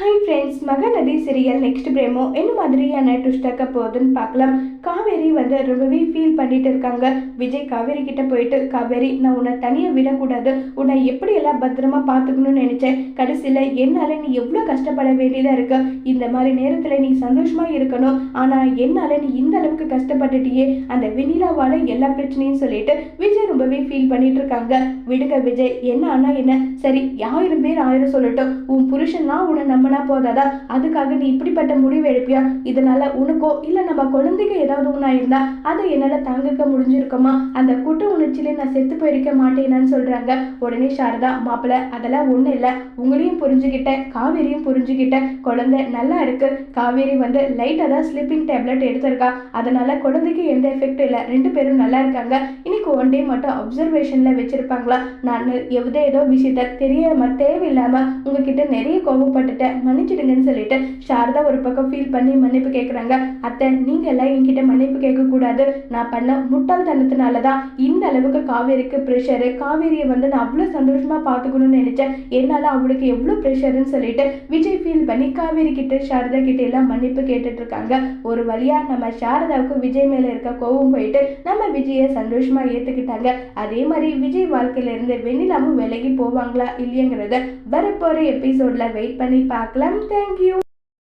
Hi friends Mahanadi serial next promo என்ன மாதிரியான ட்விஸ்டாக்க போகுதுன்னு பார்க்கலாம். காவேரி வந்து ரொம்பவே ஃபீல் பண்ணிட்டு இருக்காங்க. விஜய் காவேரி கிட்ட போயிட்டு காவேரி நான் உன்னை தனியாக விடக்கூடாது. உன்னை எப்படியெல்லாம் பத்திரமா பார்த்துக்கணும்னு நினைச்சேன். கடைசியில் என்னால் நீ எவ்வளோ கஷ்டப்பட வேண்டியதாக இருக்கு. இந்த மாதிரி நேரத்தில் நீ சந்தோஷமாக இருக்கணும். ஆனால் என்னால் நீ இந்த அளவுக்கு கஷ்டப்பட்டுட்டியே. அந்த வெண்ணிலாவால் எல்லா பிரச்சனையும் சொல்லிட்டு விஜய் ரொம்பவே ஃபீல் பண்ணிட்டு இருக்காங்க. விடுங்க விஜய் என்ன ஆனால் என்ன? சரி ஆயிரம் பேர் ஆயிரம் சொல்லட்டும். உன் புருஷன்னா உன்னை நம்ம நம்பினா போதாதா? அதுக்காக நீ இப்படிப்பட்ட முடிவு எடுப்பியா? இதனால உனக்கோ இல்ல நம்ம குழந்தைக்கு ஏதாவது ஒன்றா இருந்தா அதை என்னால தாங்கிக்க முடிஞ்சிருக்குமா? அந்த குற்ற உணர்ச்சியிலே நான் செத்து போயிருக்க மாட்டேனான்னு சொல்றாங்க. உடனே சாரதா மாப்பிள்ள அதெல்லாம் ஒன்றும் இல்ல. உங்களையும் புரிஞ்சுக்கிட்டேன் காவேரியும் புரிஞ்சுக்கிட்டேன். குழந்தை நல்லா இருக்கு. காவேரி வந்து லைட்டாக தான் ஸ்லீப்பிங் டேப்லெட் எடுத்திருக்கா. அதனால குழந்தைக்கு எந்த எஃபெக்டும் இல்லை. ரெண்டு பேரும் நல்லா இருக்காங்க. இன்னைக்கு ஒன் டே மட்டும் அப்சர்வேஷன்ல வச்சிருப்பாங்களா? நான் எவ்வளோ ஏதோ விஷயத்த தெரியாம தேவையில்லாம உங்ககிட்ட நிறைய கோபப்பட்டுட்டேன் மன்னிச்சிடுங்கன்னு சொல்லிட்டு சாரதா ஒரு பக்கம் ஃபீல் பண்ணி மன்னிப்பு கேட்குறாங்க அத்தை நீங்கள் எல்லாம் என்கிட்ட மன்னிப்பு கேட்கக்கூடாது நான் பண்ண முட்டாள்தனத்தினால தான் இந்த அளவுக்கு காவேரிக்கு ப்ரெஷரு காவேரியை வந்து நான் அவ்வளோ சந்தோஷமாக பார்த்துக்கணும்னு நினச்சேன். என்னால் அவளுக்கு எவ்வளோ ப்ரெஷருன்னு சொல்லிட்டு விஜய் ஃபீல் பண்ணி காவேரி கிட்ட சாரதா கிட்ட எல்லாம் மன்னிப்பு கேட்டுட்டு இருக்காங்க. ஒரு வழியாக நம்ம சாரதாவுக்கு விஜய் மேலே இருக்க கோபம் போயிட்டு நம்ம விஜயை சந்தோஷமாக ஏற்றுக்கிட்டாங்க அதே மாதிரி விஜய் வாழ்க்கையிலேருந்து வெண்ணிலாவும் வெண்ணிலாமும் விலகி போவாங்களா இல்லையங்கிறத வரப்போகிற எபிசோட்ல வெயிட் பண்ணி பார்க்க பார்க்கலாம் தேங்க்யூ